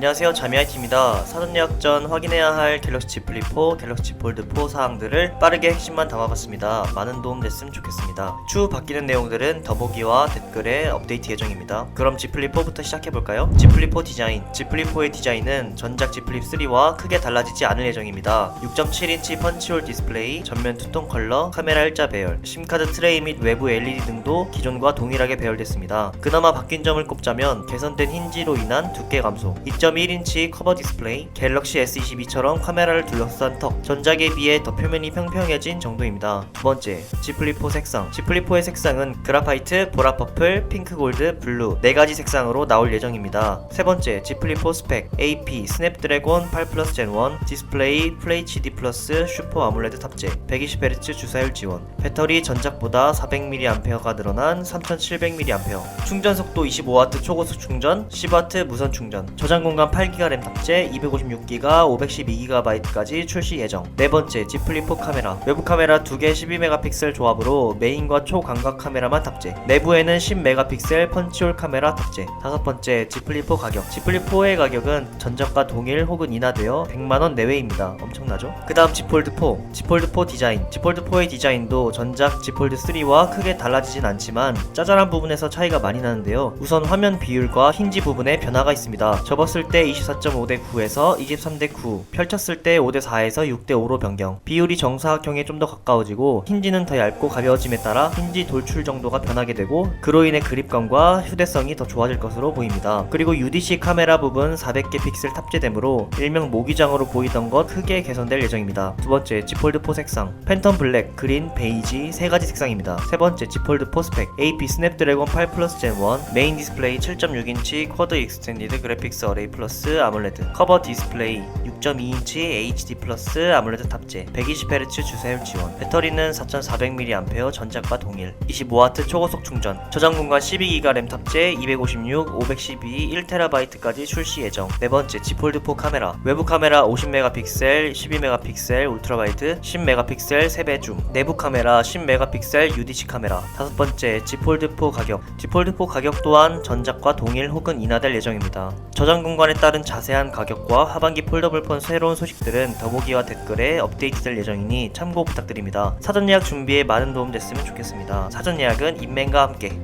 안녕하세요. 자미아이티입니다. 사전 예약 전 확인해야 할 갤럭시 Z 플립 4, 갤럭시 Z 폴드 4 사항들을 빠르게 핵심만 담아봤습니다. 많은 도움 됐으면 좋겠습니다. 추후 바뀌는 내용들은 더보기와 댓글에 업데이트 예정입니다. 그럼 Z 플립 4부터 시작해볼까요? Z 플립 4 디자인. Z 플립 4의 디자인은 전작 Z 플립 3와 크게 달라지지 않을 예정입니다. 6.7인치 펀치홀 디스플레이, 전면 투톤 컬러, 카메라 일자 배열, 심카드 트레이 및 외부 LED 등도 기존과 동일하게 배열됐습니다. 그나마 바뀐 점을 꼽자면 개선된 힌지로 인한 두께 감소 2.1인치 커버 디스플레이 갤럭시 S22처럼 카메라를 둘러싼 턱 전작에 비해 더 표면이 평평해진 정도입니다. 두 번째 4 색상. 4의 색상은 그라파이트, 보라 퍼플, 핑크 골드, 블루 네 가지 색상으로 나올 예정입니다. 세 번째 4 스펙. AP 스냅드래곤 8 플러스 젠1 디스플레이 FHD 플러스 슈퍼 아몰레드 탑재 120Hz 주사율 지원. 배터리 전작보다 400mAh가 늘어난 3700mAh 충전 속도 25W 초고속 충전 10W 무선 충전. 저장 공간 8GB 램 탑재 256GB 512GB까지 출시 예정. 네 번째 4 카메라. 외부 카메라 2개 12메가픽셀 조합으로 메인과 초광각 카메라만 탑재. 내부에는 10메가픽셀 펀치홀 카메라 탑재. 다섯 번째 4 가격. 4의 가격은 전작과 동일 혹은 인하되어 100만원 내외입니다. 엄청나죠? 그 다음 Z 폴드 4 Z 폴드 4 디자인. Z 폴드 4의 디자인도 전작 Z 폴드 3와 크게 달라지진 않지만 짜잘한 부분에서 차이가 많이 나는데요. 우선 화면 비율과 힌지 부분에 변화가 있습니다. 접었을 때 24.5 대 9에서 23대 9 펼쳤을 때 5대 4에서 6대 5로 변경. 비율이 정사각형에 좀 더 가까워지고 힌지는 더 얇고 가벼워짐에 따라 힌지 돌출 정도가 변하게 되고 그로 인해 그립감과 휴대성이 더 좋아질 것으로 보입니다. 그리고 UDC 카메라 부분 400개 픽셀 탑재되므로 일명 모기장으로 보이던 것 크게 개선될 예정입니다. 두 번째 Z 폴드 4 색상. 팬텀 블랙, 그린, 베이지 세 가지 색상입니다. 세 번째 Z 폴드 4 스펙. AP 스냅드래곤 8 플러스 젠 1 메인 디스플레이 7.6인치 쿼드 익스텐디드 그래픽스 어레이 플러스 아몰레드 커버 디스플레이 6.2인치 HD 플러스 아몰레드 탑재 120Hz 주사율 지원. 배터리는 4400mAh 전작과 동일 25W 초고속 충전. 저장 공간 12GB 램 탑재 256, 512, 1TB까지 출시 예정. 네 번째 Z 폴드 4 카메라. 외부 카메라 50메가픽셀, 12메가픽셀 울트라와이드, 10메가픽셀 3배 줌. 내부 카메라 10메가픽셀 UDC 카메라. 다섯 번째 Z 폴드 4 가격. Z 폴드 4 가격 또한 전작과 동일 혹은 인하될 예정입니다 저장 공간에 따른 자세한 가격과 하반기 폴더블 폰 새로운 소식들은 더보기와 댓글에 업데이트될 예정이니 참고 부탁드립니다. 사전 예약 준비에 많은 도움 됐으면 좋겠습니다. 사전 예약은 인맨과 함께